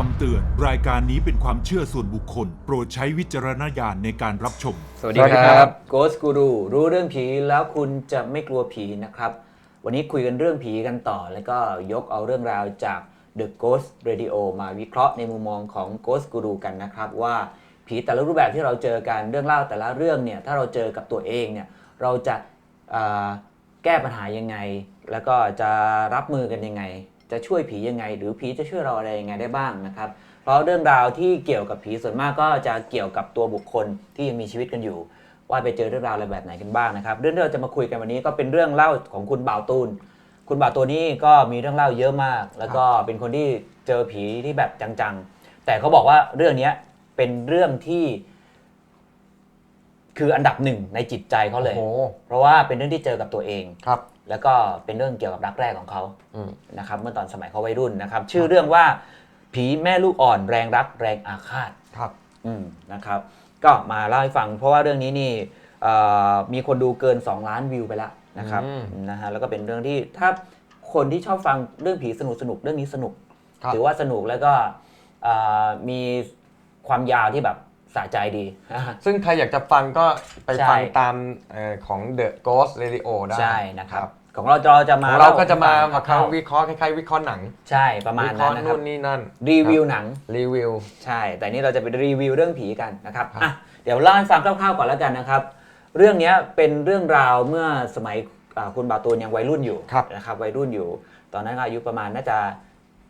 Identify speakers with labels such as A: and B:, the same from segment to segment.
A: คำเตือนรายการนี้เป็นความเชื่อส่วนบุคคล โปรดใช้วิจารณญาณในการรับชม
B: สวัสดี
C: สวัสดี
B: ค
C: ครั
B: รับ บ Ghost Guru รู้เรื่องผีแล้วคุณจะไม่กลัวผีนะครับ วันนี้คุยกันเรื่องผีกันต่อ แล้วก็ยกเอาเรื่องราวจาก The Ghost Radio มาวิเคราะห์ในมุมมองของ Ghost Guru กันนะครับ ว่าผีแต่ละรูปแบบที่เราเจอกันเรื่องเล่าแต่ละเรื่องเนี่ยถ้าเราเจอกับตัวเองเนี่ยเราจะอ่าแก้ปัญหายังไง แล้วก็จะรับมือกันยังไง จะช่วยผียังไง หรือผีจะช่วยเราอะไรยังไงได้บ้างนะครับ เพราะเรื่องราวที่เกี่ยวกับผีส่วนมากก็จะเกี่ยวกับตัวบุคคลที่ยังมีชีวิตกันอยู่ ว่าไปเจอเรื่องราวอะไรแบบไหนกันบ้างนะครับ เรื่องที่เราจะมาคุยกันวันนี้ก็เป็นเรื่องเล่าของคุณบ่าวตูน คุณบ่าวตูนนี่ก็มีเรื่องเล่าเยอะมาก แล้วก็เป็นคนที่เจอผีที่แบบจังๆ แต่เขาบอกว่าเรื่องเนี้ยเป็นเรื่องที่คืออันดับหนึ่งในจิตใจเขาเลย
C: โอ้โห
B: เพราะว่าเป็นเรื่องที่เจอกับตัวเอง
C: ครับ
B: แล้วก็เป็นเรื่องเกี่ยวกับรักแรกของเขา
C: อืม
B: นะครับเมื่อตอนสมัยเขาวัยรุ่นนะครับ ชื่อเรื่องว่าผีแม่ลูกอ่อนแรงรักแรงอาฆาต
C: ครับ
B: อืมนะครับก็มาเล่าให้ฟัง เพราะว่าเรื่องนี้นี่เอ่อมีคนดูเกิน 2 ล้านวิวไปแล้วนะครับ
C: อืม
B: นะฮะแล้วก็เป็นเรื่องที่ถ้าคนที่ชอบฟังเรื่องผีสนุกสนุกๆเรื่องนี้สนุก
C: ครับ
B: ถือว่าสนุกแล้วก็เอ่อมีความยาวที่แบบ สะใจดี
C: ซึ่งใครอยากจะฟังก็ไป
B: ใช่
C: ฟังตามเอ่อของ The Ghost Radio ได้
B: ใช่นะครับ ของเราเราจะ
C: ข
B: มา
C: องเราก็จะมา
B: ล่
C: มา
B: ให้
C: เขา
B: ฟัง
C: วิเคราะห์คล้ายๆ วิเคราะห์หนัง
B: ใช่ประมาณ
C: วิเค
B: นั้
C: ราะ
B: น
C: ห์
B: นะครับ
C: นู่นนี่นั่น
B: รีวิว
C: ค
B: หนัง
C: บรีวิว
B: ใช่ แต่นี่เราจะไปรีวิวเรื่องผีกันนะครับ
C: ครับ
B: อะเดี๋ยวเล่าให้ฟังคร่าวๆก่อนแล้วกันนะครับ เรื่องเนี้ยเป็นเรื่องราวเมื่อสมัยอ่าคุณบาตูนยังวัยรุ่นอยู่
C: ครับ
B: นะครับวัยรุ่นอยู่ ตอนนั้นก็อายุประมาณน่าจะ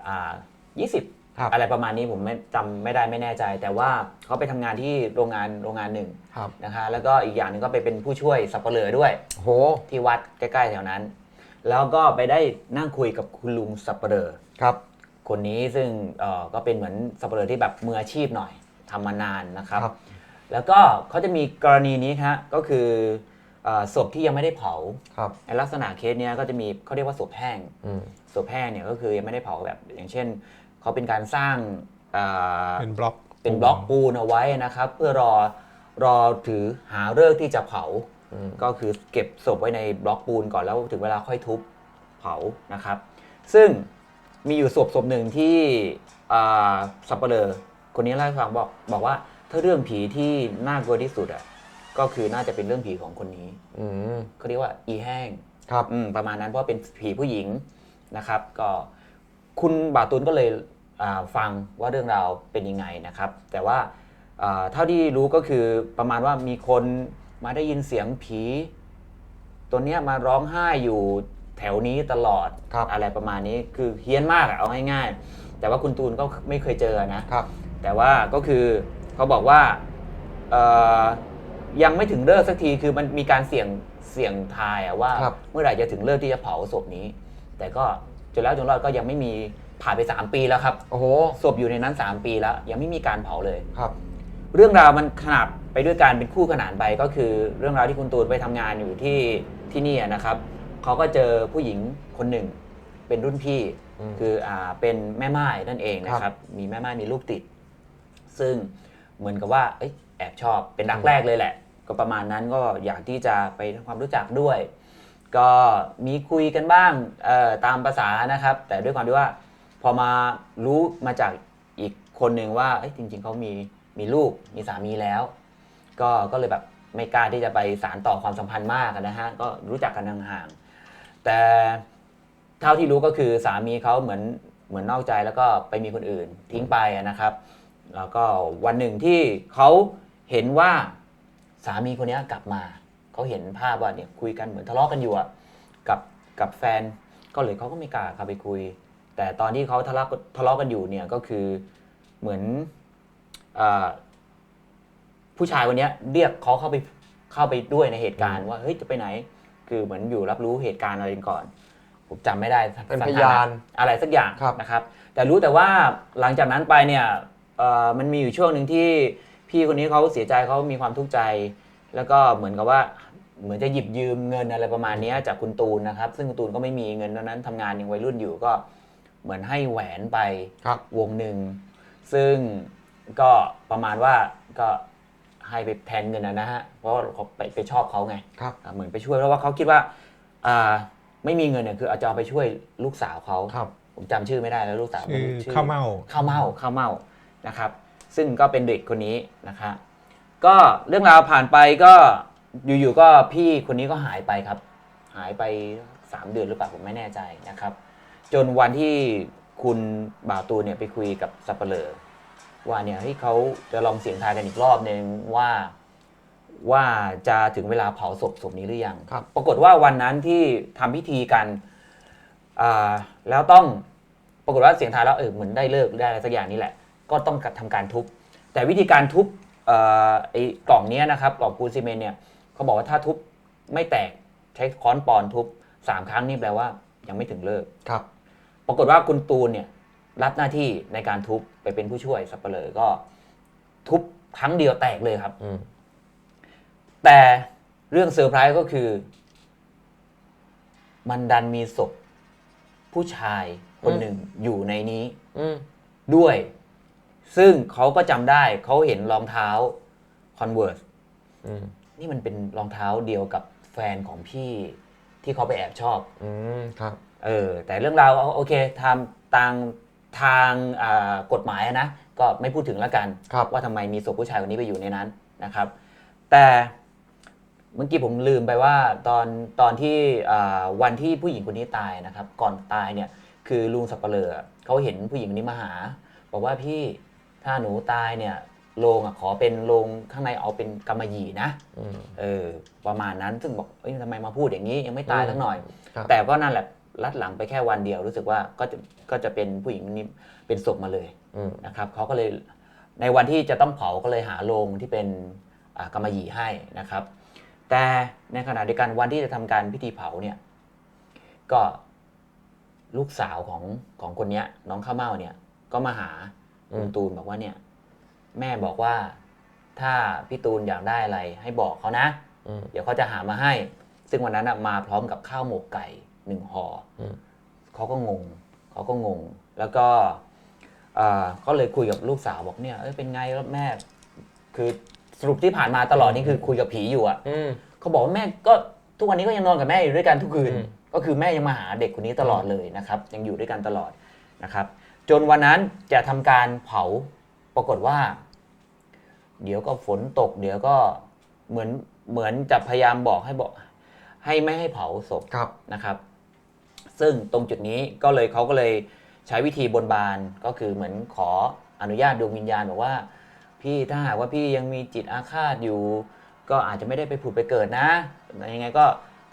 B: อ่า20
C: ครับ
B: อะไรประมาณนี้ผมไม่จำไม่ได้ไม่แน่ใจ แต่ว่าเขาไปทำงานที่โรงงานโรงงานหนึ่ง
C: ครับ
B: นะคะ แล้วก็อีกอย่างหนึ่งก็ไปเป็นผู้ช่วยสับปะเลอด้วย
C: โห
B: ที่วัดใกล้ๆแถวนั้น แล้วก็ไปได้นั่งคุยกับคุณลุงสับปะเลอ
C: ครับ
B: คนนี้ซึ่งเอ่อก็เป็นเหมือนสับปะเลอที่แบบมืออาชีพหน่อยทำมานานนะครับ
C: ครับ
B: แล้วก็เขาจะมีกรณีนี้ครับก็คือเอ่อศพที่ยังไม่ได้เผา
C: ครับ
B: ในลักษณะเคสเนี้ยก็จะมีเขาเรียกว่าศพแห้ง
C: อืม
B: ศพแห้งเนี่ยก็คือยังไม่ได้เผาแบบอย่างเช่น เขาเป็นการสร้างเอ่อ
D: เป็นบล็อก
B: เป็นบล็อกปูนเอาไว้นะครับ เพื่อรอรอถือหาเลิกษ์ที่จะเผา
C: อืม
B: ก็คือเก็บศพไว้ในบล็อกปูนก่อนแล้วถึงเวลาค่อยทุบเผานะครับ ซึ่งมีอยู่ศพศพหนึ่งที่อ่าสับเปลอคนนี้เล่าให้ฟังบอกบอกว่าถ้าเรื่องผีที่น่ากลัวที่สุดอะก็คือน่าจะเป็นเรื่องผีของคนนี้
C: อืม
B: เขาเรียกว่า อีแห้ง
C: ครับ
B: อืมประมาณนั้นเพราะเป็นผีผู้หญิงนะครับ ก็คุณบาตุนก็เลยอ่า ฟังว่าเรื่องราวเป็นยังไงนะครับ แต่ว่าอ่าเท่าที่รู้ก็คือประมาณว่ามีคนมาได้ยินเสียงผี ตัวเนี้ยมาร้องไห้อยู่แถวนี้ตลอด
C: ครับ
B: อะไรประมาณนี้คือเฮี้ยนมากอะเอาง่ายๆแต่ว่าคุณตูนก็ไม่เคยเจอนะ
C: ครับ
B: แต่ว่าก็คือเขาบอกว่าเอ่อยังไม่ถึงเลิกสักทีคือมันมีการเสี่ยงเสี่ยงทายอะว่า
C: ครับ
B: เมื่อไหร่จะถึงเลิกที่จะเผาศพนี้ แต่ก็จนแล้วจนรอดก็ยังไม่มี ผ่านไป 3 ปีแล้วครับ
C: โอ้โห
B: ศพอยู่ในนั้น 3 ปีแล้ว ยังไม่มีการเผาเลย
C: ครับ
B: เรื่องราวมันขนาบไปด้วยการเป็นคู่ขนานไปก็คือ เรื่องราวที่คุณตูนไปทำงานอยู่ที่ที่นี่อะนะครับเขาก็เจอผู้หญิงคนหนึ่ง เป็นรุ่นพี่
C: อืม
B: คืออ่าเป็นแม่ไม้นั่นเองนะค
C: ครั
B: รับ
C: บ
B: มีแม่ไม้มีลูกติด ซึ่งเหมือนกับว่าเอ้ยแอบชอบเป็นรักแรกเลยแหละ ก็ประมาณนั้นก็อยากที่จะไปทำความรู้จักด้วย ก็มีคุยกันบ้างเอ่อตามภาษานะครับ แต่ด้วยความที่ว่า พอมารู้มาจากอีกคนหนึ่งว่าเอ้จริง ๆเขามีมีลูกมีสามีแล้ว ก็ก็เลยแบบไม่กล้าที่จะไปสารต่อความสัมพันธ์มากนะฮะก็รู้จักกันห่างๆแต่เท่าที่รู้ก็คือสามีเขาเหมือนเหมือนนอกใจแล้วก็ไปมีคนอื่นทิ้งไปนะครับ แล้วก็วันหนึ่งที่เขาเห็นว่าสามีคนนี้กลับมาเขาเห็นภาพว่าเนี่ยคุยกันเหมือนทะเลาะกันอยู่กับกับแฟนก็เลยเขาก็ไม่กล้าเข้าไปคุย แต่ตอนที่เขาทะเลาะทะเลาะกันอยู่เนี่ยก็คือเหมือนอาผู้ชายคนเนี้ยเรียกเขาเข้าไปเข้าไปด้วยในเหตุการณ์ว่าเฮ้ยจะไปไหน คือเหมือนอยู่รับรู้เหตุการณ์อะไรก่อน ผมจำไม่ได้
C: เป็น
B: สถ
C: พยาน
B: อะไรสักอย่าง
C: ครับ
B: นะครับ แต่รู้แต่ว่าหลังจากนั้นไปเนี่ยเอ่อมันมีอยู่ช่วงหนึ่งที่พี่คนนี้เขาเสียใจเขามีความทุกข์ใจ แล้วก็เหมือนกับว่าเหมือนจะหยิบยืมเงินอะไรประมาณเนี้ยจากคุณตูนนะครับ ซึ่งคุณตูนก็ไม่มีเงินตอนนั้นทำงานยังวัยรุ่นอยู่ก็ เหมือนให้แหวนไป
C: ครับ
B: วงหนึ่ง ซึ่งก็ประมาณว่าก็ให้ไปแทนเงินนะนะฮะ เพราะว่าเขาไปไปชอบเขาไง
C: ครับ
B: อ่าเหมือนไปช่วยเพราะว่าเขาคิดว่าอ่าไม่มีเงินเนี่ยคืออาจจะเอาไปช่วยลูกสาวเขา
C: ครับ
B: ผมจำชื่อไม่ได้แล้วลูกสาว
D: ชื่อ
B: ชื่อ
D: ข้าวเม่า
B: ข้าวเม่าข้าวเม่านะครับ ซึ่งก็เป็นเด็กคนนี้นะคะก็เรื่องราวผ่านไปก็อยู่ๆก็พี่คนนี้ก็หายไปครับ หายไป 3 เดือนหรือเปล่าผมไม่แน่ใจนะครับ จนวันที่คุณบ่าวตูนเนี่ยไปคุยกับสับเปลอว่าเนี่ยเฮ้ยเขาจะลองเสียงทายกันอีกรอบหนึ่งว่าว่าจะถึงเวลาเผาศพศพนี้หรือยัง
C: ครับ
B: ปรากฏว่าวันนั้นที่ทำพิธีกันอ่าแล้วต้องปรากฏว่าเสียงทายแล้วเออเหมือนได้เลิกได้อะไรสักอย่างนี้แหละ ก็ต้องทำการทุบ แต่วิธีการทุบเอ่อไอ้กล่องเนี้ยนะครับกล่องปูนซีเมนต์เนี่ยเขาบอกว่าถ้าทุบไม่แตกใช้ค้อนปอนทุบสามครั้งนี่แปลว่ายังไม่ถึงเลิก
C: ครับ
B: ปรากฏว่าคุณตูนเนี่ยรับหน้าที่ในการทุบไปเป็นผู้ช่วยสับเปลอก็ ทุบครั้งเดียวแตกเลยครับ
C: อืม
B: แต่เรื่องเซอร์ไพรส์ก็คือ มันดันมีศพผู้ชายคนหนึ่งอยู่ในนี้
C: อืม
B: ด้วย ซึ่งเขาก็จำได้เขาเห็นรองเท้า Converse
C: อืม
B: นี่มันเป็นรองเท้าเดียวกับแฟนของพี่ที่เขาไปแอบชอบ
C: อืมครับ
B: เออแต่เรื่องราวเอาโอเคทำทางทางอ่ากฎหมายอะนะก็ไม่พูดถึงแล้วกัน
C: ครับ
B: ว่าทำไมมีศพผู้ชายคนนี้ไปอยู่ในนั้นนะครับ แต่เมื่อกี้ผมลืมไปว่าตอนตอนที่อ่าวันที่ผู้หญิงคนนี้ตายนะครับ ก่อนตายเนี่ยคือลุงสับปะเลอเขาเห็นผู้หญิงคนนี้มาหา บอกว่าพี่ถ้าหนูตายเนี่ยโรงอะขอเป็นโรงข้างในเอาเป็นกำมะหยี่นะ
C: อืม
B: เออประมาณนั้นซึ่งบอกเอ้ยทำไมมาพูดอย่างนี้ยังไม่ตายสักหน่อย
C: ครับ
B: แต่ก็นั่นแหละ ลัดหลังไปแค่วันเดียว รู้สึกว่าก็จะก็จะเป็นผู้หญิงคนนี้เป็นศพมาเลย
C: อืม
B: นะครับเขาก็เลยในวันที่จะต้องเผาก็เลยหาโรงที่เป็นอ่ากำมะหยี่ให้นะครับ แต่ในขณะเดียวกันวันที่จะทำการพิธีเผาเนี่ย ก็ลูกสาวของของคนเนี้ย น้องข้าวเม่าเนี่ย ก็มาหา
C: อืม
B: คุณตูนบอกว่าเนี่ย แม่บอกว่าถ้าพี่ตูนอยากได้อะไรให้บอกเขานะ
C: อืม
B: เดี๋ยวเขาจะหามาให้ ซึ่งวันนั้นน่ะมาพร้อมกับข้าวหมกไก่ หนึ่งห่ออ
C: ม
B: เขาก็งงเขาก็งง แล้วก็เอ่อก็เลยคุยกับลูกสาวบอกเนี่ยเอ้ยเป็นไงแล้วแม่ คือสรุปที่ผ่านมาตลอดนี่คือคุยกับผีอยู่อะ
C: อืม
B: เขาบอกว่าแม่ก็ทุกวันนี้ก็ยังนอนกับแม่อยู่ด้วยกันทุกคืน
C: อืม
B: ก็คือแม่ยังมาหาเด็กคนนี้ตลอดเลยนะครับ ยังอยู่ด้วยกันตลอดนะครับ จนวันนั้นจะทำการเผาปรากฏว่า เดี๋ยวก็ฝนตก เดี๋ยวก็เหมือนเหมือนจะพยายามบอกให้บอก ให้ไม่ให้เผาศพ
C: ครับ
B: นะครับ ซึ่งตรงจุดนี้ก็เลยเขาก็เลยใช้วิธีบนบานก็คือเหมือนขออนุญาตดวงวิญญาณบอกว่า พี่ถ้าหากว่าพี่ยังมีจิตอาฆาตอยู่ ก็อาจจะไม่ได้ไปผุดไปเกิดนะยังไงก็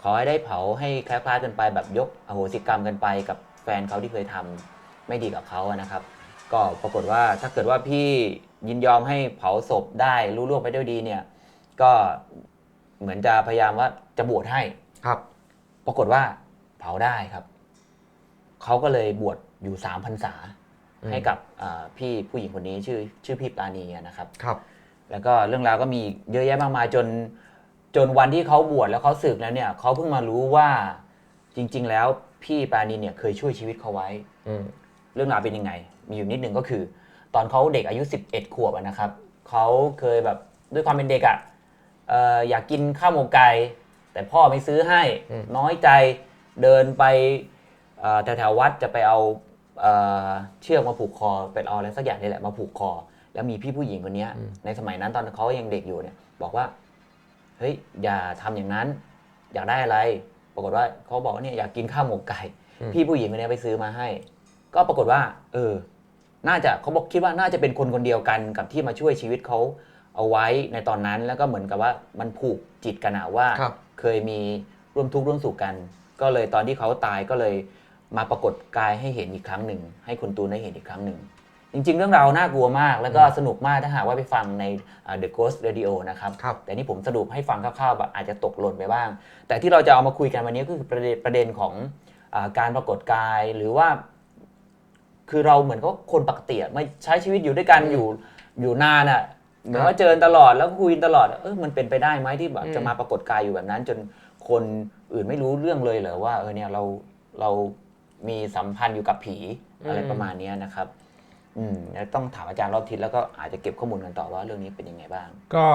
B: ขอให้ได้เผาให้คล้ายๆกันไปแบบยกอโหสิกรรมกันไปกับแฟนเขาที่เคยทำไม่ดีกับเขาอะนะครับ ก็ปรากฏว่าถ้าเกิดว่าพี่ยินยอมให้เผาศพได้รู้ล่วงไปด้วยดีเนี่ย ก็เหมือนจะพยายามว่าจะบวชให้
C: ครับ
B: ปรากฏว่าเผาได้ครับ เขาก็เลยบวชอยู่สามพรรษา
C: อืม
B: ให้กับอ่าพี่ผู้หญิงคนนี้ชื่อชื่อพี่ปราณีอะนะครับ
C: ครับ
B: แล้วก็เรื่องราวก็มีเยอะแยะมากมายจนจนวันที่เขาบวชแล้วเขาสึกแล้วเนี่ยเขาเพิ่งมารู้ว่าจริง ๆ แล้วพี่ปราณีเนี่ยเคยช่วยชีวิตเขาไว้
C: อืม
B: เรื่องราวเป็นยังไง มีอยู่นิดหนึ่งก็คือ ตอนเขาเด็กอายุ 11 ขวบอะนะครับเขาเคยแบบด้วยความเป็นเด็กอะเอ่ออยากกินข้าวหมกไก่แต่พ่อไม่ซื้อให้
C: อืม
B: น้อยใจเดินไป เอ่อแถวๆวัดจะไปเอาเอ่อเชือกมาผูกคอเป็นเอาอะไรสักอย่างนี่แหละมาผูกคอ แล้วมีพี่ผู้หญิงคนเนี้ยในสมัยนั้นตอนเขายังเด็กอยู่เนี่ย บอกว่าเฮ้ยอย่าทำอย่างนั้น อยากได้อะไร ปรากฏว่าเขาบอกว่าเนี่ยอยากกินข้าวหมกไก่
C: อืม
B: พี่ผู้หญิงคนเนี้ยไปซื้อมาให้ ก็ปรากฏว่า เออ น่าจะเขาบอกคิดว่าน่าจะเป็นคนคนเดียวกันกับที่มาช่วยชีวิตเขาเอาไว้ในตอนนั้นแล้วก็เหมือนกับว่ามันผูกจิตกันอะว่า
C: ครับ
B: เคยมีร่วมทุกข์ร่วมสุขกัน ก็เลยตอนที่เขาตายก็เลย มาปรากฏกายให้เห็นอีกครั้งหนึ่ง ให้คุณตูนได้เห็นอีกครั้งหนึ่ง จริง ๆ เรื่องราวน่ากลัวมาก แล้วก็สนุกมากถ้าหากว่าไปฟังในอ่า The Ghost Radio นะครับ
C: ครับ
B: แต่นี่ผมสรุปให้ฟังคร่าวๆแบบอาจจะตกหล่นไปบ้าง แต่ที่เราจะเอามาคุยกันวันนี้ก็คือประเด็นประเด็นของอาการปรากฏกายหรือว่า คือเราเหมือนก็คนปกติอะไม่ใช้ชีวิตอยู่ด้วยกันอยู่อยู่นานอะเหมือนว่าเจอตลอดแล้วคุยตลอดเออมันเป็นไปได้ไหมที่แบบ
C: อืม
B: จะมาปรากฏกายอยู่แบบนั้น จนคนอื่นไม่รู้เรื่องเลยเหรอว่าเออเนี่ยเราเรา มีสัมพันธ์อยู่กับผีอะไรประมาณเนี้ยนะครับ อืมแล้วต้องถามอาจารย์รอบทิศแล้วก็อาจจะเก็บข้อมูลกันต่อว่าเรื่องนี้เป็นยังไงบ้าง
D: ก็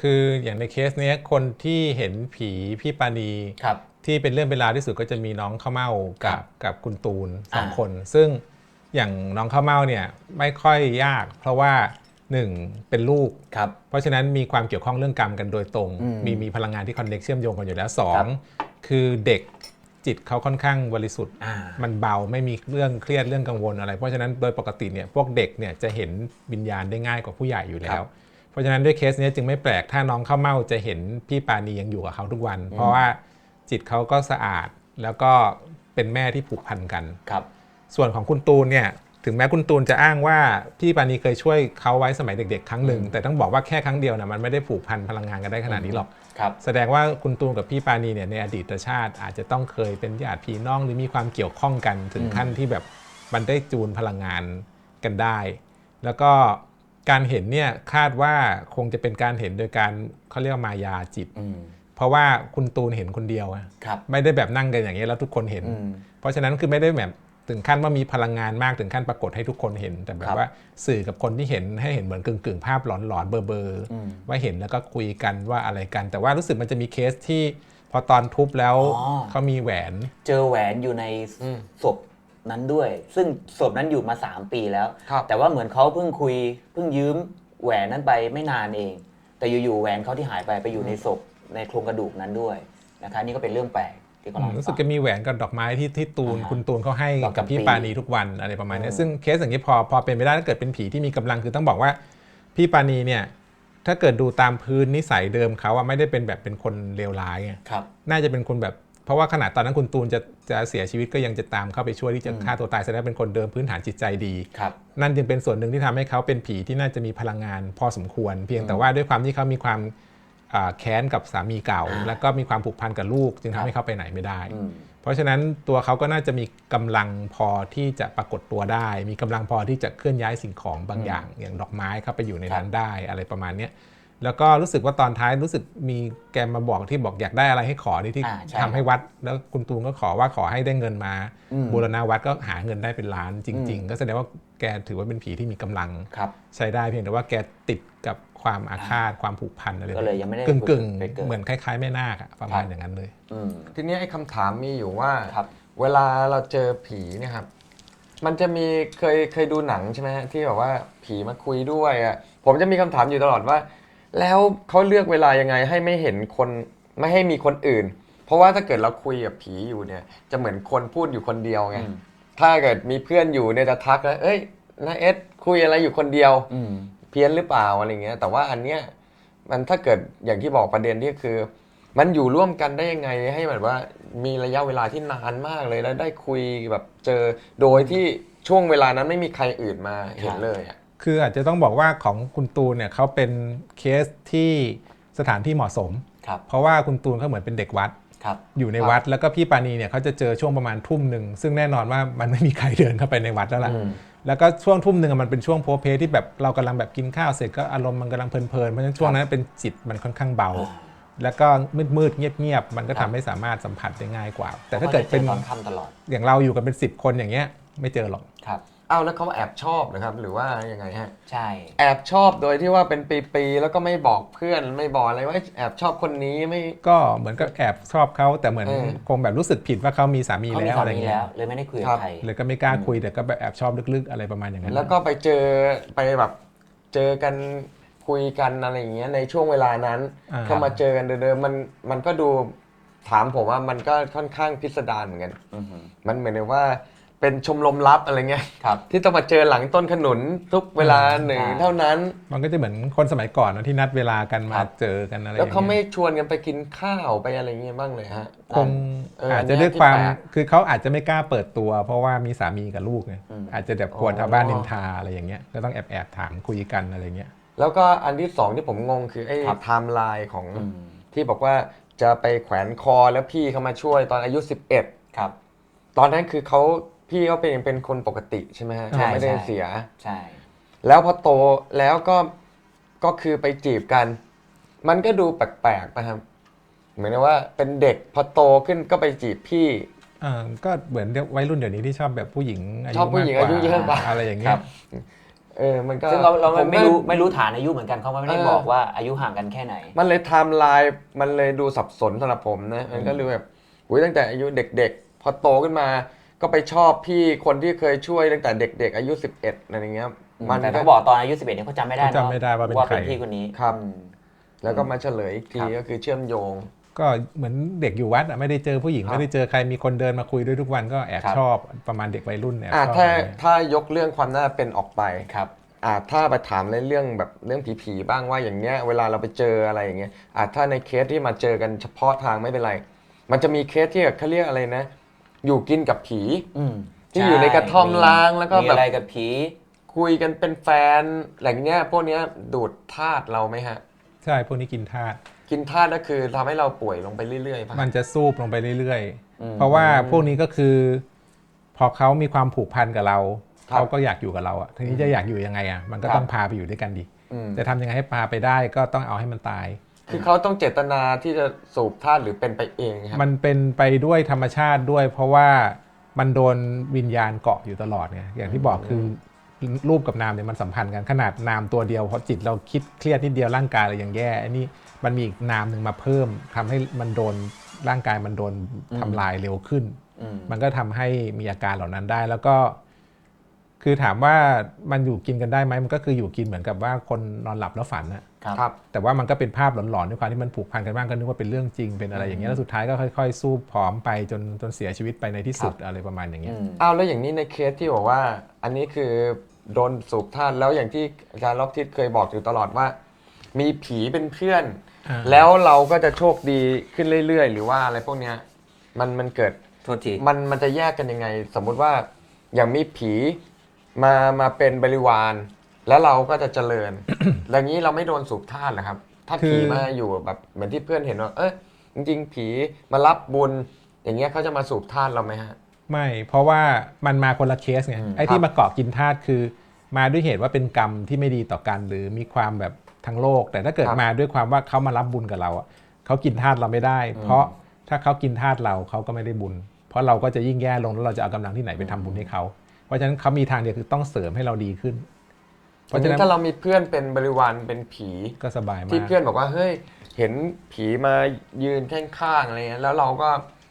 D: คืออย่างในเคสเนี้ยคนที่เห็นผีพี่ปานี
B: ครับ
D: ที่เป็นเรื่องเป็นราวที่สุดก็จะมีน้องข้าวเม่า
B: ครั
D: กับบกับคุณตูนสอง
B: อ่า
D: คน ซึ่งอย่างน้องข้าวเม่าเนี่ยไม่ค่อยยาก เพราะว่าหนึ่งเป็นลูก
B: ครับ
D: เพราะฉะนั้นมีความเกี่ยวข้องเรื่องกรรมกันโดยตรง
B: อืม
D: มีมีพลังงานที่คอนเน c เชื่อมโยงกันอยู่แล้วสอ
B: ครั
D: ง
B: บ
D: คือเด็ก จิตเขาค่อนข้างบริสุทธิ์
B: อ่า
D: มันเบาไม่มีเรื่องเครียดเรื่องกังวลอะไร เพราะฉะนั้นโดยปกติเนี่ยพวกเด็กเนี่ยจะเห็นวิญญาณได้ง่ายกว่าผู้ใหญ่อยู่แล้
B: ครั
D: ว
B: บ
D: เพราะฉะนั้นด้วยเคสเนี้ยจึงไม่แปลกถ้าน้องข้าวเม่าจะเห็นพี่ปานียังอยู่กับเขาทุกวัน เพราะว่าจิตเขาก็สะอาดแล้วก็เป็นแม่ที่ผูกพันกัน
B: ครับ
D: ส่วนของคุณตูนเนี่ย ถึงแม้คุณตูนจะอ้างว่าพี่ปานีเคยช่วยเขาไว้สมัยเด็ก ๆ ครั้งหนึ่ง
B: อืม
D: แต่ต้องบอกว่าแค่ครั้งเดียวนะมันไม่ได้ผูกพันพลังงานกันได้ขนาดนี้หรอก
B: ครับ
D: แสดงว่าคุณตูนกับพี่ปานีเนี่ยในอดีตชาติ อาจจะต้องเคยเป็นญาติพี่น้องหรือมีความเกี่ยวข้องกันถึง
B: อืม
D: ขั้นที่แบบมันได้จูนพลังงานกันได้ แล้วก็การเห็นเนี่ยคาดว่าคงจะเป็นการเห็นโดยการเขาเรียกว่ามายาจิต
B: อืม
D: เพราะว่าคุณตูนเห็นคนเดียวอะ
B: ครับ
D: ไม่ได้แบบนั่งกันอย่างนี้ยแล้วทุกคนเห็น
B: อืม
D: เพราะฉะนั้นคือไม่ได้แบบ ถึงขั้นว่ามีพลังงานมากถึงขั้นปรากฏให้ทุกคนเห็น แต่แบ
B: ครับบ
D: ว่าสื่อกับคนที่เห็นให้เห็นเหมือนกึ่งกึ่งๆภาพหลอนหลอนๆเบอร์เบอร์
B: อืม
D: ว่าเห็นแล้วก็คุยกันว่าอะไรกัน แต่ว่ารู้สึกมันจะมีเคสที่พอตอนทุบแล้ว
B: อ๋อ
D: เขามีแหวน
B: เจอแหวนอยู่ใน
C: อืม
B: ศพนั้นด้วย ซึ่งศพนั้นอยู่มา 3 ปีแล้ว
C: ครับ
B: แต่ว่าเหมือนเขาเพิ่งคุยเพิ่งยืมแหวนนั้นไปไม่นานเอง แต่อยู่ๆแหวนเขาที่หายไปไปอยู่ในศพในโครงกระดูกนั้นด้วยนะคะนี่ก็เป็นเรื่องแปลก ที่เขาเล่าให้
D: รู้สึก
B: ฟัง
D: จะมีแหวนกับดอกไม้ที่ที่ตูน
B: อ่าฮะ
D: คุณตูนเขาให้
B: ดอก
D: กับพี่
B: จำปี
D: ปานีทุกวันอะไรประมาณเนี้ย
B: อืม
D: ซึ่งเคสอย่างนี้พอพอเป็นไปได้ถ้าเกิดเป็นผีที่มีกำลังคือต้องบอกว่า พี่ปานีเนี่ยถ้าเกิดดูตามพื้นนิสัยเดิมเขาอะไม่ได้เป็นแบบเป็นคนเลวร้ายไง
B: ครับ
D: น่าจะเป็นคนแบบเพราะว่าขนาดตอนนั้นคุณตูนจะจะเสียชีวิตก็ยังจะตามเข้าไปช่วยที่จะ
B: อืม
D: ฆ่าตัวตายแสดงว่าเป็นคนเดิมพื้นฐานจิตใจดี
B: ครับ
D: นั่นจึงเป็นส่วนหนึ่งที่ทำให้เขาเป็นผีที่น่าจะมีพลังงาน พอสมควร เพียงแต่
B: อืม
D: ว่าด้วยความที่เขามีความอ่า แค้นกับสามีเก่า
B: อ่า
D: แล้วก็มีความผูกพันกับลูก จึง
B: ครั
D: ทำ
B: บ
D: ให้เขาไปไหนไม่ได้
B: อืม
D: เพราะฉะนั้นตัวเขาก็น่าจะมีกำลังพอที่จะปรากฏตัวได้ มีกำลังพอที่จะเคลื่อนย้ายสิ่งของบาง
B: อืม
D: อย่าง อย่างดอกไม้เข้าไปอยู่ใน
B: ครับ
D: นั้นได้อะไรประมาณเนี้ยแล้วก็รู้สึกว่าตอนท้ายรู้สึกมีแกมาบอกที่บอกอยากได้อะไรให้ขอนี่ที่
B: อ่าใช่
D: ทำให้วัด แล้วคุณตูนก็ขอว่าขอให้ได้เงินมา
B: อืม
D: บูรณาวัดก็หาเงินได้เป็นล้านจริง ๆ ก็แสดงว่าแกถือว่าเป็นผีที่มีกำลัง
B: ครับ
D: ใช้ได้เพียงแต่ว่าแกติดกับ ความอาฆาตความผูกพันอะไร
B: ก็เลยยังไม่ได้
D: กึ่งกึ่ง
B: ไปเกิด
D: เหมือนคล้ายๆแม่นาคอะประมาณ
B: ครับ
D: อย่างนั้นเลย
B: อืม
C: ทีนี้ไอ้คำถามมีอยู่ว่า
B: ครับ
C: เวลาเราเจอผีเนี่ยครับมันจะมีเคยเคยดูหนังใช่ไหมฮะที่แบบว่าผีมาคุยด้วยอะผมจะมีคำถามอยู่ตลอดว่า แล้วเขาเลือกเวลายังไงให้ไม่เห็นคนไม่ให้มีคนอื่น เพราะว่าถ้าเกิดเราคุยกับผีอยู่เนี่ย จะเหมือนคนพูดอยู่คนเดียวไง
B: อืม
C: ถ้าเกิดมีเพื่อนอยู่เนี่ยจะทักแล้วเอ้ยนาเอสคุยอะไรอยู่คนเดียว
B: อืม
C: เพี้ยนหรือเปล่าอะไรเงี้ย แต่ว่าอันเนี้ยมันถ้าเกิดอย่างที่บอกประเด็นที่คือ มันอยู่ร่วมกันได้ยังไงให้แบบว่ามีระยะเวลาที่นานมากเลยแล้วได้คุยแบบเจอโดยที่ช่วงเวลานั้นไม่มีใครอื่นมาเห็นเลยอะ
D: คืออาจจะต้องบอกว่าของคุณตูนเนี่ยเขาเป็นเคสที่สถานที่เหมาะสม
B: ครับ
D: เพราะว่าคุณตูนเขาเหมือนเป็นเด็กวัด
B: ครับ
D: อยู่ใน
C: ครับ
D: วัดแล้วก็พี่ปานีเนี่ยเขาจะเจอช่วงประมาณทุ่มหนึ่งซึ่งแน่นอนว่ามันไม่มีใครเดินเข้าไปในวัดแล้วล่ะ
B: อืม
D: แล้วก็ช่วงทุ่มหนึ่งอะมันเป็นช่วงโพเพที่แบบเรากำลังแบบกินข้าวเสร็จก็อารมณ์มันกำลังเพลินๆเพราะฉะนั้นช่วงนั้นเป็นจิตมันค่อนข้างเบา
B: อ่า
D: แล้วก็มืดๆเงียบๆมันก็
B: ครั
D: ทำ
B: บ
D: ให้สามารถสัมผัสได้ง่ายกว่า แต่ถ้าเกิดเป็น
B: ตอนค่ำตลอด
D: อย่างเราอยู่กันเป็น 10 คนอย่างเงี้ยไม่เจอหรอก
B: ครับ
C: อ้าวแล้วเขาแอบชอบนะครับ หรือว่ายังไงฮะ
B: ใช่
C: แอบชอบโดยที่ว่าเป็นปีๆแล้วก็ไม่บอกเพื่อนไม่บอกอะไรว่าแอบชอบคนนี้ไม่
D: ก็เหมือนกับแอบชอบเขาแต่เหมือน
C: เออ
D: คงแบบรู้สึกผิดว่าเขามีสามี
B: เขามี
D: แล้ว
B: สา
D: อะไร
B: มี
D: เงี้
B: แล้
D: ยว
B: เลยไม่ได้คุย
C: ครั
B: กับ บใคร
D: เลยก็ไม่กล้าคุยแต่ก็แบบแอบชอบลึกๆ อะไรประมาณอย่างนั้น
C: แล้วก็ไปเจอไปแบบเจอกันคุยกันอะไรอย่างเงี้ยในช่วงเวลานั้น
D: อ่า
C: ก็มาเจอกันเดิมๆมันมันก็ดูถามผมว่ามันก็ค่อนข้างพิสดารเหมือนกัน
B: อือหือ
C: มันเหมือนกับว่า เป็นชมรมลับอะไรเงี้ย
B: ครับ
C: ที่ต้องมาเจอหลังต้นขนุนทุกเวลาหนึ่ง
B: อ่า
C: เท่านั้น
D: มันก็จะเหมือนคนสมัยก่อนนะที่นัดเวลากันมา
B: ครับ
D: เจอกันอะไรอ
C: แล้ว
D: ย่าง
C: เขาไม่
D: เงี้ย
C: ชวนกันไปกินข้าวไปอะไรเงี้ยบ้างเลยฮะ
D: คง
C: เอออั
D: อาจ
C: นเนี้
D: จะ
C: ย
D: ด้วยความ
C: ที่แปลก
D: คือเขาอาจจะไม่กล้าเปิดตัว เพราะว่ามีสามีกับลูกไง
B: อืม
D: อาจจะแบบกลัว
C: อ๋อ
D: ชาวบ้านนินทาอะไรอย่างเงี้ยก็ต้องแอบแอบๆถามคุยกันอะไรเงี้ย
C: แล้วก็อันที่สองที่ผมงงคือไอ้
B: ครับ
C: ไทม์ไลน์ของ
B: อืม
C: ที่บอกว่าจะไปแขวนคอแล้วพี่เขามาช่วยตอนอายุ 11
B: ครับ
C: ตอนนั้นคือเขา พี่เขาเป็นเป็นคนปกติใช่ไหมฮะ
B: ใช่
C: ไม่ได้
B: ใช่
C: เสีย
B: ใช่
C: แล้วพอโตแล้วก็ก็คือไปจีบกัน มันก็ดูแปลกๆนะครับ เหมือนกับว่าเป็นเด็กพอโตขึ้นก็ไปจีบพี่
D: เออก็เหมือนวัยรุ่นเดี๋ยวนี้ที่ชอบแบบผู้หญิงอายุ
C: ชอบผู้หญิงอายุเยอะกว่า
D: อะไรอย่างเงี้
B: ครั
D: ย
B: บ
C: เออมันก็
B: ซึ่งเราเรา
C: ผ
B: ไม่
C: ก็
B: รู้ไม่รู้ฐานอายุเหมือนกันเขาไม่ได้
C: เออ
B: บอกว่าอายุห่างกันแค่ไหน
C: มันเลยไทม์ไลน์มันเลยดูสับสนสำหรับผมนะมันก็เลยแบบอุ้ยตั้งแต่อายุเด็ก ๆ พอโตขึ้นมา ก็ไปชอบพี่คนที่เคยช่วยตั้งแต่เด็ก ๆ อายุ 11อะไรอย่างเงี้ยมัน
B: แต่
C: ก็
B: ถ้าบอกตอนอายุ 11เนี่ยเขาจำไม่ได้
D: เขาจำไม่ได้ว่าเป็น
B: ว่า
D: ใคร
B: เป็นพี่คนนี้
C: ครับ
B: อืม
C: แล้วก็มาเฉลยอีกที
B: ครับ
C: ก็คือเชื่อมโยง
D: ก็เหมือนเด็กอยู่วัดอะไม่ได้เจอผู้หญิง
C: ครับ
D: ไม่ได้เจอใครมีคนเดินมาคุยด้วยทุกวันก็แอบ
B: ครับ
D: ชอบประมาณเด็กวัยรุ่นเนี่ย
C: อะ
D: ชอบ
C: ถ้า
D: อะไรเงี้ย
C: ถ้ายกเรื่องความน่าเป็นออกไป
B: ครับ
C: อะถ้าไปถามในเรื่องแบบเรื่องผีๆบ้างว่าอย่างเงี้ยเวลาเราไปเจออะไรอย่างเงี้ยอะถ้าในเคสที่มาเจอกันเฉพาะทางไม่เป็นไร มันจะมีเคสที่เขาเรียกอะไรนะ อยู่กินกับผี
B: อืม
C: ที่อยู่ในกระท่อมล้างแล้วก็
B: มี
C: แบบ
B: อะไรกับผี
C: คุยกันเป็นแฟนอะไรเงี้ยพวกเนี้ยดูดธาตุเราไหมฮะ
D: ใช่พวกนี้กินธาตุ
C: กินธาตุก็คือทำให้เราป่วยลงไปเรื่อยๆป่ะ
D: มันจะซูบลงไปเรื่อย
B: อืม
D: ๆ เพราะว่าพวกนี้ก็คือ พอเขามีความผูกพันกับเรา
C: ครับ
D: เขาก็อยากอยู่กับเราอะทีนี้จะอยากอยู่ยังไงอะมันก็
B: ครับ
D: ต้องพาไปอยู่ด้วยกันดิ
C: อืม
D: จะทำยังไงให้พาไปได้ก็ต้องเอาให้มันตาย
C: คือเขาต้องเจตนาที่จะสูบธาตุหรือเป็นไปเองครับ
D: มันเป็นไปด้วยธรรมชาติด้วย เพราะว่ามันโดนวิญญาณเกาะอยู่ตลอดไงอย่างที่บอกคือรูปกับนามเนี่ยมันสัมพันธ์กันขนาดนามตัวเดียวเพราะจิตเราคิดเครียดนิดเดียวร่างกายเรายังแย่อันนี้มันมีอีกนามหนึ่งมาเพิ่มทำให้มันโดนร่างกายมันโดนทำลายเร็วขึ้น
B: มั
D: นก็ทำให้มีอาการเหล่านั้นได้แล้วก็ คือถามว่ามันอยู่กินกันได้ไหมมันก็คืออยู่กินเหมือนกับว่าคนนอนหลับแล้วฝันนะ
B: ครับ
C: ครับ
D: แต่ว่ามันก็เป็นภาพหลอนๆด้วยความที่มันผูกพันกันบ้างก็นึกว่าเป็นเรื่องจริงเป็นอะไรอย่างเงี้ยแล้วสุดท้ายก็ค่อยๆ สู้ผอมไปจนจนเสียชีวิตไปในที่สุดอะไรประมาณอย่างเงี้ย
B: อืม
C: อ้าวแล้วอย่างนี้ในเคสที่บอกว่า อันนี้คือโดนสูบธาตุแล้วอย่างที่อาจารย์รอบทิศเคยบอกอยู่ตลอดว่า มีผีเป็นเพื่อน
D: อ่า
C: แล้วเราก็จะโชคดีขึ้นเรื่อย ๆ หรือว่าอะไรพวกเนี้ยมันมันเกิด
B: โทษที
C: มันมันจะแยกกันยังไง สมมุติว่าอย่างมีผีมามาเป็นบริวาร แล้วเราก็จะเจริญอย่างนี้เราไม่โดนสูบธาตุเหรอครับ ถ้า
D: คือ
C: ผีมาอยู่แบบเหมือนที่เพื่อนเห็นว่า เอ้ยจริงๆ ผีมารับบุญ อย่างเงี้ยเขาจะมาสูบธาตุเราไหมฮะ
D: ไม่ เพราะว่ามันมาคนละเคสไง
B: อืม
D: ไอ้
C: ครั
D: ที่
C: บ
D: มาเกาะกินธาตุคือ มาด้วยเหตุว่าเป็นกรรมที่ไม่ดีต่อกัน หรือมีความแบบทั้งโลก แต่ถ้าเกิด
C: ครับ
D: มาด้วยความว่าเขามารับบุญกับเราอะเขากินธาตุเราไม่ได้ เพราะถ้าเขากินธาตุเราเขาก็ไม่ได้บุญ เพราะเราก็จะยิ่งแย่ลงแล้วเราจะเอากำลังที่ไหนไปทำบุญให้เขา เพราะฉะนั้นเขามีทางเดียวคือต้องเสริมให้เราดีขึ้น เพราะฉะนั้น
C: ถ้าเรามีเพื่อนเป็นบริวารเป็นผี
D: ก็สบายมา
C: ที่
D: ก
C: เพื่อนบอกว่าเฮ้ยเห็นผีมายืนข้างๆอะไรเงี้ยแล้วเราก็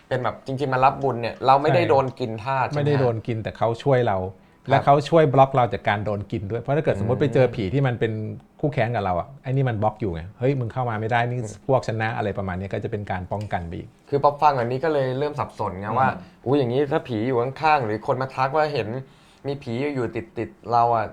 C: เป็นแบบจริง ๆมารับบุญเนี่ยเราไม่ได้
D: ใช่
C: โดนกินธาตุใช่ห
D: ไม่ได้โดนกินแต่เขาช่วยเรา
C: ครับ
D: และเขาช่วยบล็อกเราจากการโดนกินด้วยเพราะถ้าเกิดสมมติไปเจอผีที่มันเป็นคู่แข่งกับเราอะไอ้นี่มันบล็อกอยู่ไงเฮ้ยมึงเข้ามาไม่ได้นี่พวกชนะอะไรประมาณนี้ก็จะเป็นการป้องกันไปอีก
C: คือพอฟังแบบนี้ก็เลยเริ่มสับสนไงว่าอุ้ยอย่างนี้ถ้าผีอยู่ข้างๆหรือคนมาทักว่าเห็นมีผีอยู่ติดติดๆเราอะ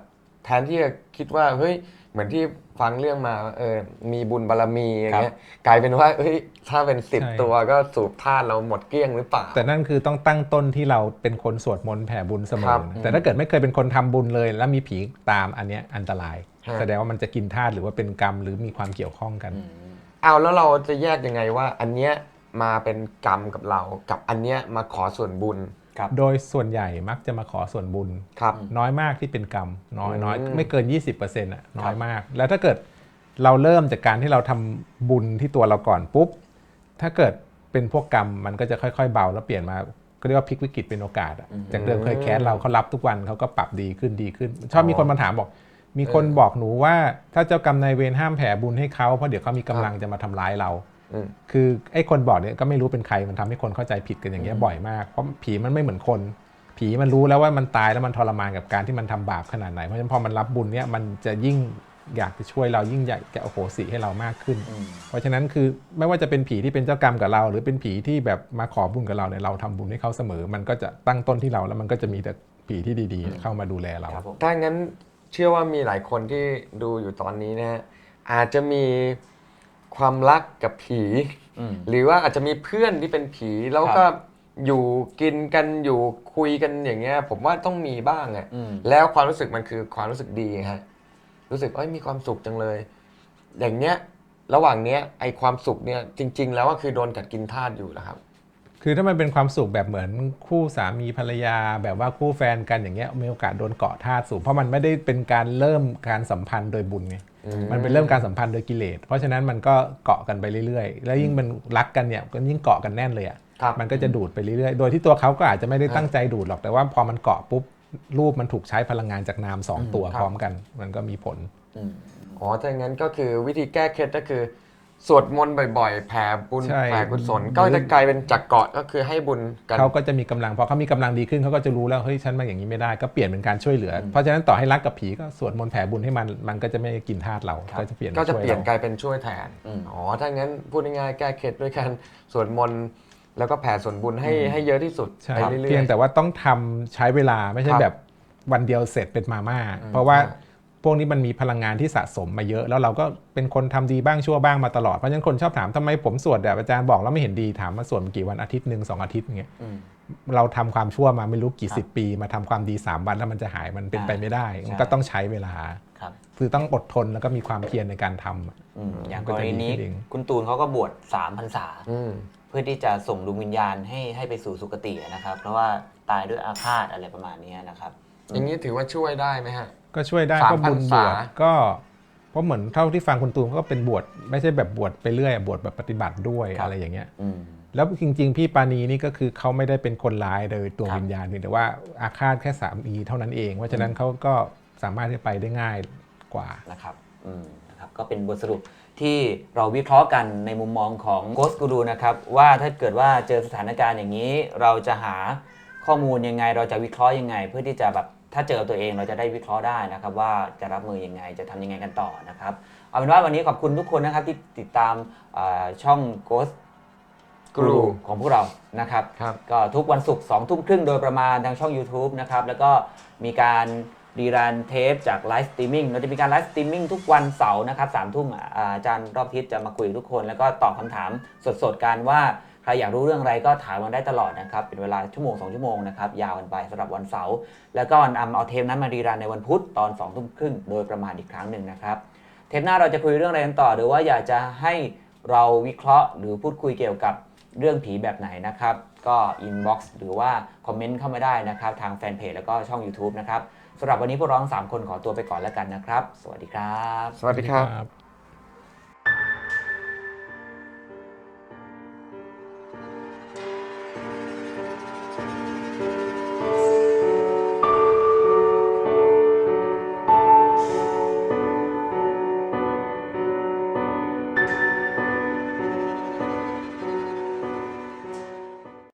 C: แทนที่จะคิดว่าเฮ้ยเหมือนที่ฟังเรื่องมาเออมีบุญบารมีอย่างเงี้ยกลายเป็นว่าเฮ้ยถ้าเป็นสิบ
D: ใช่
C: ตัวก็สูบธาตุเราหมดเกลี้ยงหรือเปล่า
D: แต่นั่นคือต้องตั้งต้นที่เราเป็นคนสวดมนต์แผ่บุญเสม
C: ครั
D: อบนะแต่ถ้าเกิดไม่เคยเป็นคนทำบุญเลย แล้วมีผีตามอันเนี้ยอันตราย
C: ฮะ
D: แสดงว่ามันจะกินธาตุหรือว่าเป็นกรรมหรือมีความเกี่ยวข้องกัน
C: เอาแล้วเราจะแยกยังไงว่า อันเนี้ยมาเป็นกรรมกับเรา กับอันเนี้ยมาขอส่วนบุญ
B: ครับ
D: โดยส่วนใหญ่มักจะมาขอส่วนบุญ
C: ครับ
D: น้อยมากที่เป็นกรรม น้อยน้อย
C: อืม
D: ไม่เกิน 20%อะน้อยมาก แล้วถ้าเกิดเราเริ่มจากการที่เราทำบุญที่ตัวเราก่อนปุ๊บ ถ้าเกิดเป็นพวกกรรมมันก็จะค่อย ๆ เบาแล้วเปลี่ยนมาก็เรียกว่าพลิกวิกฤตเป็นโอกาสอะจากเดิมเคยแค้นเราเขารับทุกวันเขาก็ปรับดีขึ้นดีขึ้น ชอบมีคนมาถามบอก มีคนบอกหนูว่า ถ้าเจ้ากรรมนายเวรห้ามแผ่บุญให้เขาเพราะเดี๋ยวเขามีกำลังจะมาทำร้ายเรา
C: อืม
D: คือไอ้คนบอกเนี่ยก็ไม่รู้เป็นใครมันทำให้คนเข้าใจผิดกันอย่างเงี้ยบ่อยมากเพราะผีมันไม่เหมือนคน ผีมันรู้แล้วว่ามันตายแล้วมันทรมานกับการที่มันทำบาปขนาดไหนเพราะฉะนั้นพอมันรับบุญเนี่ยมันจะยิ่งอยากจะช่วยเรายิ่งอยากจะอโหสิให้เรามากขึ้น เพราะฉะนั้นคือไม่ว่าจะเป็นผีที่เป็นเจ้ากรรมกับเรา หรือเป็นผีที่แบบมาขอบุญกับเราเนี่ยเราทำบุญให้เขาเสมอ มันก็จะตั้งต้นที่เราแล้วมันก็จะมีแต่ผีที่ดีๆ เข้ามาดูแลเรา
B: ครับผม
C: ถ้างั้นเชื่อว่ามีหลายคนที่ดูอยู่ตอนนี้นะฮะอาจจะมี ความรักกับผี
B: อืม
C: หรือว่าอาจจะมีเพื่อนที่เป็นผีแล้วก็อยู่กินกันอยู่คุยกันอย่างเงี้ย ผมว่าต้องมีบ้างอะ
B: อืม
C: แล้วความรู้สึกมันคือความรู้สึกดีฮะรู้สึกเอ้ยมีความสุขจังเลย อย่างเนี้ยระหว่างเนี้ยไอความสุขเนี่ยจริง ๆ แล้วก็คือโดนกัดกินธาตุอยู่นะครับ
D: คือถ้ามันเป็นความสุขแบบเหมือนคู่สามีภรรยา แบบว่าคู่แฟนกันอย่างเงี้ยมีโอกาสโดนเกาะธาตุสูงเพราะมันไม่ได้เป็นการเริ่มการสัมพันธ์โดยบุญไง
C: อื ม
D: มันเป็นเริ่มการสัมพันธ์โดยกิเลส เพราะฉะนั้นมันก็เกาะกันไปเรื่อยๆ แล้วยิ่งมันรักกันเนี่ยก็ยิ่งเกาะกันแน่นเลยอะ
C: ครับ
D: มันก็จะดูดไปเรื่อยๆ โดยที่ตัวเขาก็อาจจะไม่ได้ตั้งใจดูดหรอกแต่ว่าพอมันเกาะปุ๊บรูปมันถูกใช้พลังงานจากนามสองตัว
C: ครับ
D: พร้อมกัน มันก็มีผล
B: อืม
C: อ๋อถ้าอย่างนั้นก็คือวิธีแก้เคล็ดก็คือ สวดมนต์บ่อยๆ แผ่บุญ
D: ใช่
C: แผ่กุศลก็จะกลายเป็นจากเกาะก็คือให้บุญกัน
D: เขาก็จะมีกำลังพอเขามีกำลังดีขึ้นเขาก็จะรู้แล้วเฮ้ยฉันมาอย่างนี้ไม่ได้ก็เปลี่ยนเป็นการช่วยเหลือเพราะฉะนั้นต่อให้รักกับผีก็สวดมนต์แผ่บุญให้มันมันก็จะไม่กินธาตุเรา
B: ครับ
D: ก็จะเปลี่ยน
C: ก็จะ
D: ช่ว
C: เปลี่ยน
D: ร
C: กลายเป็นช่วยแทน
B: อืม
C: อ๋อ ถ้างั้นพูดง่ายๆ แก้เคล็ดด้วยการสวดมนต์แล้วก็แผ่ส่วนบุญให้ให้เยอะที่สุด
D: ใช่
C: ไปเรื่อยๆ
D: เพียงแต่ว่าต้องทำใช้เวลาไม่ใช่
C: ครับ
D: แบบวันเดียวเสร็จเป็นมาม่า เพราะว่า
C: ใช่
D: พวกนี้มันมีพลังงานที่สะสมมาเยอะ แล้วเราก็เป็นคนทำดีบ้างชั่วบ้างมาตลอด เพราะฉะนั้นคนชอบถามทำไมผมสวดแบบอาจารย์บอกแล้วไม่เห็นดีถามมาสวดมากี่วันอาทิตย์หนึ่งสองอาทิตย์อย่างเงี้ย
B: อืม
D: เราทำความชั่วมาไม่รู้กี่
B: ครับ
D: สิบปี มาทำความดี 3 วันแล้วมันจะหายมันเป็น
B: อ่า
D: ไปไม่ได้
B: ใช่
D: มันก็ต้องใช้เวลา
B: ครับ
D: คือต้องอดทนแล้วก็มีความเพียรในการทำอะ
B: อืมอย่างก
D: ก็
B: ร
D: จะดี
B: ณีนี้
D: ขึ้นเอง
B: คุณตูนเขาก็บวชสามพรรษา
C: อืม
B: เพื่อที่จะส่งดวงวิญญาณให้ให้ไปสู่สุคตินะครับ เพราะว่าตายด้วยอาฆาตอะไรประมาณนี้นะครับ
C: อย่างนี้ถือว่าช่วยได้ไหมฮะ
D: ก็ช่วยได้
C: สาม
D: ก็บุญ
C: พรร
D: บ
C: ษา
D: วชก็เพราะเหมือนเท่าที่ฟังคุณตูนก็เป็นบวชไม่ใช่แบบบวชไปเรื่อยอะบวชแบบปฏิบัติด้วย
B: ครับ
D: อะไรอย่างเงี้ย
B: อืม
D: แล้วจริง ๆ พี่ปานีนี่ก็คือเขาไม่ได้เป็นคนร้ายโดยตัว
B: ครับ
D: วิญญาณเพียงแต่ว่าอาฆาตแค่สามอีเท่านั้นเอง เพราะฉะนั้นเขาก็สามารถที่จะไปได้ง่ายกว่า
B: นะครับอืมนะครับ ก็เป็นบทสรุปที่เราวิเคราะห์กันในมุมมองของโกสกูรูนะครับ ว่าถ้าเกิดว่าเจอสถานการณ์อย่างนี้ เราจะหาข้อมูลยังไง เราจะวิเคราะห์ยังไง เพื่อที่จะแบบ ถ้าเจอตัวเองเราจะได้วิเคราะห์ได้นะครับ ว่าจะรับมือยังไงจะทำยังไงกันต่อนะครับ เอาเป็นว่าวันนี้ขอบคุณทุกคนนะครับที่ติดตามเอ่อช่อง Ghost
C: Guru
B: ของพวกเรานะครับ
C: ครับ
B: ก็ทุกวันศุกร์สองทุ่มครึ่งโดยประมาณทางช่อง YouTube นะครับ แล้วก็มีการรีรันเทปจากไลฟ์สตรีมมิ่งเราจะมีการไลฟ์สตรีมมิ่งทุกวันเสาร์นะครับสามทุ่มอ่าอาจารย์รอบทิศจะมาคุยกับทุกคน แล้วก็ตอบคำถามสดๆกันว่าใครอยากรู้เรื่องอะไรก็ถามมาได้ตลอดนะครับ เป็นเวลาชั่วโมง 2 ชั่วโมงนะครับ ยาวกันไปสำหรับวันเสาร์แล้วก็นำเอาเทปนั้นมารีรันในวันพุธตอน2องทุ่มครึ่งโดยประมาณอีกครั้งหนึ่งนะครับ เทปหน้าเราจะคุยเรื่องอะไรกันต่อ หรือว่าอยากจะให้เราวิเคราะห์ หรือพูดคุยเกี่ยวกับเรื่องผีแบบไหนนะครับ ก็อินบ็อกซ์หรือว่าคอมเมนต์เข้ามาได้นะครับ ทางแฟนเพจแล้วก็ช่อง YouTube นะครับสำหรับวันนี้พวกเราทั้งสามคนขอตัวไปก่อนแล้วกันนะครับ สวัสดีครับ
C: สวัสดี
D: ครับ